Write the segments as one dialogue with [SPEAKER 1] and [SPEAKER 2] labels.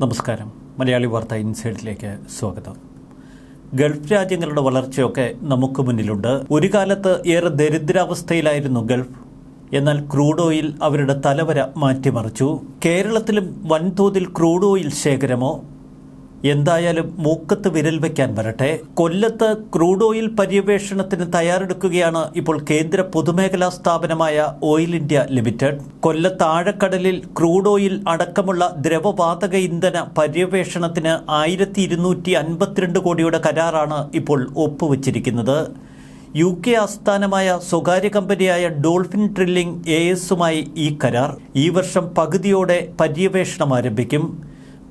[SPEAKER 1] നമസ്കാരം. മലയാളി വാർത്ത ഇൻസൈഡിലേക്ക് സ്വാഗതം. ഗൾഫ് രാജ്യങ്ങളുടെ വളർച്ചയൊക്കെ നമുക്ക് മുന്നിലുണ്ട്. ഒരു കാലത്ത് ഏറെ ദരിദ്രാവസ്ഥയിലായിരുന്നു ഗൾഫ്. എന്നാൽ ക്രൂഡ് ഓയിൽ അവരുടെ തലവര മാറ്റിമറിച്ചു. കേരളത്തിലും വൻതോതിൽ ക്രൂഡ് ഓയിൽ ശേഖരമോ എന്തായാലും മൂക്കത്ത് വിരൽ വയ്ക്കാൻ വരട്ടെ. കൊല്ലത്ത് ക്രൂഡ് ഓയിൽ പര്യവേഷണത്തിന് തയ്യാറെടുക്കുകയാണ് ഇപ്പോൾ കേന്ദ്ര പൊതുമേഖലാ സ്ഥാപനമായ ഓയിൽ ഇന്ത്യ ലിമിറ്റഡ്. കൊല്ലത്ത് ആഴക്കടലിൽ ക്രൂഡ് ഓയിൽ അടക്കമുള്ള ദ്രവവാതക ഇന്ധന പര്യവേഷണത്തിന് ആയിരത്തി ഇരുന്നൂറ്റി അൻപത്തിരണ്ട് കോടിയുടെ കരാറാണ് ഇപ്പോൾ ഒപ്പുവച്ചിരിക്കുന്നത്. യു കെ ആസ്ഥാനമായ സ്വകാര്യ കമ്പനിയായ ഡോൾഫിൻ ഡ്രില്ലിംഗ് എ എസുമായി ഈ കരാർ. ഈ വർഷം പകുതിയോടെ പര്യവേഷണം ആരംഭിക്കും.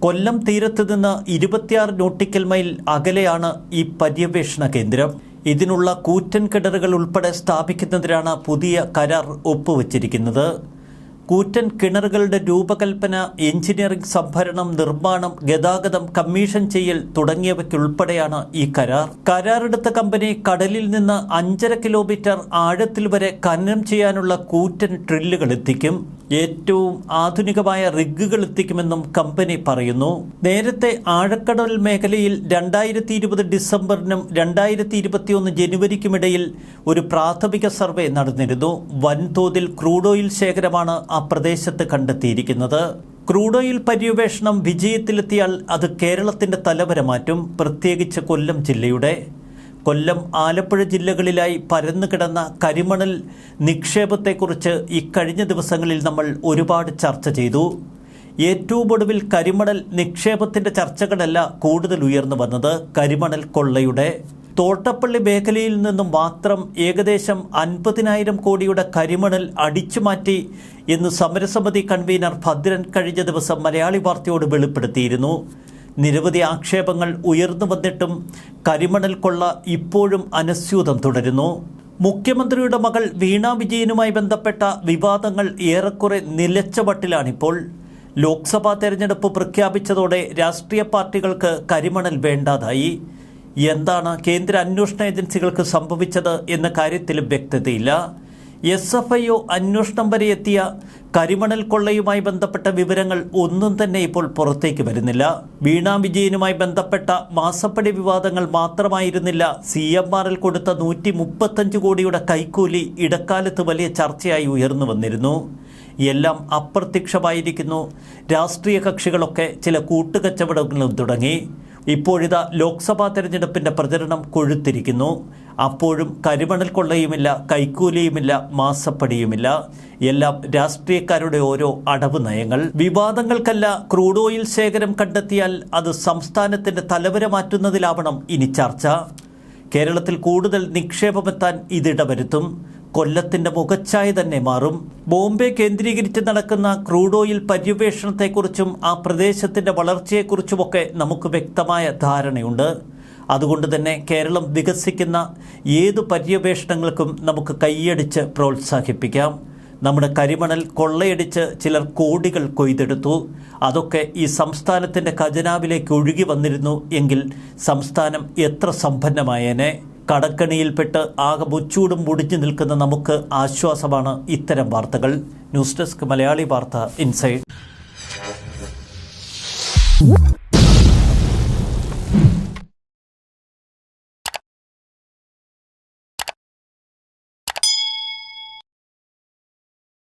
[SPEAKER 1] കൊല്ലം തീരത്ത് നിന്ന് ഇരുപത്തിയാറ് നോട്ടിക്കൽ മൈൽ അകലെയാണ് ഈ പര്യവേഷണ കേന്ദ്രം. ഇതിനുള്ള കൂറ്റൻ കിണറുകൾ ഉൾപ്പെടെ സ്ഥാപിക്കുന്നതിനാണ് പുതിയ കരാർ ഒപ്പുവച്ചിരിക്കുന്നത്. കൂറ്റൻ കിണറുകളുടെ രൂപകൽപ്പന എഞ്ചിനീയറിംഗ് സംഭരണം നിർമ്മാണം ഗതാഗതം കമ്മീഷൻ ചെയ്യൽ തുടങ്ങിയവയ്ക്കുൾപ്പെടെയാണ് ഈ കരാർ. കരാറെടുത്ത കമ്പനി കടലിൽ നിന്ന് അഞ്ചര കിലോമീറ്റർ ആഴത്തിൽ വരെ ഖനനം ചെയ്യാനുള്ള കൂറ്റൻ ട്രില്ലുകൾ എത്തിക്കും. ഏറ്റവും ആധുനികമായ റിഗുകൾ എത്തിക്കുമെന്നും കമ്പനി പറയുന്നു. നേരത്തെ ആഴക്കടൽ മേഖലയിൽ രണ്ടായിരത്തി ഇരുപത് ഡിസംബറിനും രണ്ടായിരത്തി ഇരുപത്തിയൊന്ന് ജനുവരിക്കുമിടയിൽ ഒരു പ്രാഥമിക സർവേ നടന്നിരുന്നു. വൻതോതിൽ ക്രൂഡ് ഓയിൽ ശേഖരമാണ് ആ പ്രദേശത്ത് കണ്ടെത്തിയിരിക്കുന്നത്. ക്രൂഡ് ഓയിൽ പര്യവേഷണം വിജയത്തിലെത്തിയാൽ അത് കേരളത്തിന്റെ തലവര മാറ്റും. പ്രത്യേകിച്ച് കൊല്ലം ജില്ലയുടെ. കൊല്ലം ആലപ്പുഴ ജില്ലകളിലായി പരന്നു കിടന്ന കരിമണൽ നിക്ഷേപത്തെക്കുറിച്ച് ഇക്കഴിഞ്ഞ ദിവസങ്ങളിൽ നമ്മൾ ഒരുപാട് ചർച്ച ചെയ്തു. ഏറ്റവും ഒടുവിൽ കരിമണൽ നിക്ഷേപത്തിന്റെ ചർച്ചകളല്ല കൂടുതൽ ഉയർന്നു വന്നത്. കരിമണൽ കൊള്ളയുടെ തോട്ടപ്പള്ളി മേഖലയിൽ നിന്നും മാത്രം ഏകദേശം അൻപതിനായിരം കോടിയുടെ കരിമണൽ അടിച്ചുമാറ്റി എന്ന് സമരസമിതി കൺവീനർ ഭദ്രൻ കഴിഞ്ഞ ദിവസം മലയാളി വാർത്തയോട് വെളിപ്പെടുത്തിയിരുന്നു. നിരവധി ആക്ഷേപങ്ങൾ ഉയർന്നു വന്നിട്ടും കരിമണൽ കൊള്ള ഇപ്പോഴും അനസ്യൂതം തുടരുന്നു. മുഖ്യമന്ത്രിയുടെ മകൾ വീണ വിജയനുമായി ബന്ധപ്പെട്ട വിവാദങ്ങൾ ഏറെക്കുറെ നിലച്ച മട്ടിലാണിപ്പോൾ ലോക്സഭാ തെരഞ്ഞെടുപ്പ് പ്രഖ്യാപിച്ചതോടെ രാഷ്ട്രീയ പാർട്ടികൾക്ക് കരിമണൽ വേണ്ടാതായി. എന്താണ് കേന്ദ്ര അന്വേഷണ ഏജൻസികൾക്ക് സംഭവിച്ചത് എന്ന കാര്യത്തിലും വ്യക്തതയില്ല. എസ് എഫ് ഐ ഒ അന്വേഷണം വരെ എത്തിയ കരിമണൽ കൊള്ളയുമായി ബന്ധപ്പെട്ട വിവരങ്ങൾ ഒന്നും തന്നെ ഇപ്പോൾ പുറത്തേക്ക് വരുന്നില്ല. വീണാ വിജയനുമായി ബന്ധപ്പെട്ട മാസപ്പടി വിവാദങ്ങൾ മാത്രമായിരുന്നില്ല. സി എം ആറിൽ കൊടുത്ത നൂറ്റി മുപ്പത്തഞ്ച് കോടിയുടെ കൈക്കൂലി ഇടക്കാലത്ത് വലിയ ചർച്ചയായി ഉയർന്നു വന്നിരുന്നു. എല്ലാം അപ്രത്യക്ഷമായിരിക്കുന്നു. രാഷ്ട്രീയ കക്ഷികളൊക്കെ ചില കൂട്ടുകച്ചവടങ്ങളും തുടങ്ങി. ഇപ്പോഴിതാ ലോക്സഭാ തെരഞ്ഞെടുപ്പിന്റെ പ്രചരണം കൊഴുത്തിരിക്കുന്നു. അപ്പോഴും കരിമണൽ കൊള്ളയുമില്ല കൈക്കൂലിയുമില്ല മാസപ്പടിയുമില്ല. എല്ലാം രാഷ്ട്രീയക്കാരുടെ ഓരോ അടവ് നയങ്ങൾ. വിവാദങ്ങൾക്കല്ല ക്രൂഡ് ഓയിൽ ശേഖരം കണ്ടെത്തിയാൽ അത് സംസ്ഥാനത്തിന്റെ തലവര മാറ്റുന്നതിലാവണം ഇനി ചർച്ച. കേരളത്തിൽ കൂടുതൽ നിക്ഷേപമെത്താൻ ഇതിടവരുത്തും. കൊല്ലത്തിന്റെ മുഖച്ഛായ തന്നെ മാറും. ബോംബെ കേന്ദ്രീകരിച്ച് നടക്കുന്ന ക്രൂഡ് ഓയിൽ പര്യവേഷണത്തെക്കുറിച്ചും ആ പ്രദേശത്തിന്റെ വളർച്ചയെക്കുറിച്ചുമൊക്കെ നമുക്ക് വ്യക്തമായ ധാരണയുണ്ട്. അതുകൊണ്ട് തന്നെ കേരളം വികസിക്കുന്ന ഏത് പര്യവേഷണങ്ങൾക്കും നമുക്ക് കൈയടിച്ച് പ്രോത്സാഹിപ്പിക്കാം. നമ്മുടെ കരിമണൽ കൊള്ളയടിച്ച് ചിലർ കോടികൾ കൊയ്തെടുത്തു. അതൊക്കെ ഈ സംസ്ഥാനത്തിന്റെ ഖജനാവിലേക്ക് ഒഴുകി വന്നിരുന്നു എങ്കിൽ സംസ്ഥാനം എത്ര സമ്പന്നമായേനെ. കടക്കണിയിൽപ്പെട്ട് ആകെ മുച്ചൂടും മുടിഞ്ഞു നിൽക്കുന്ന നമുക്ക് ആശ്വാസമാണ് ഇത്തരം വാർത്തകൾ. ന്യൂസ് ഡെസ്ക് മലയാളി വാർത്ത ഇൻസൈഡ്.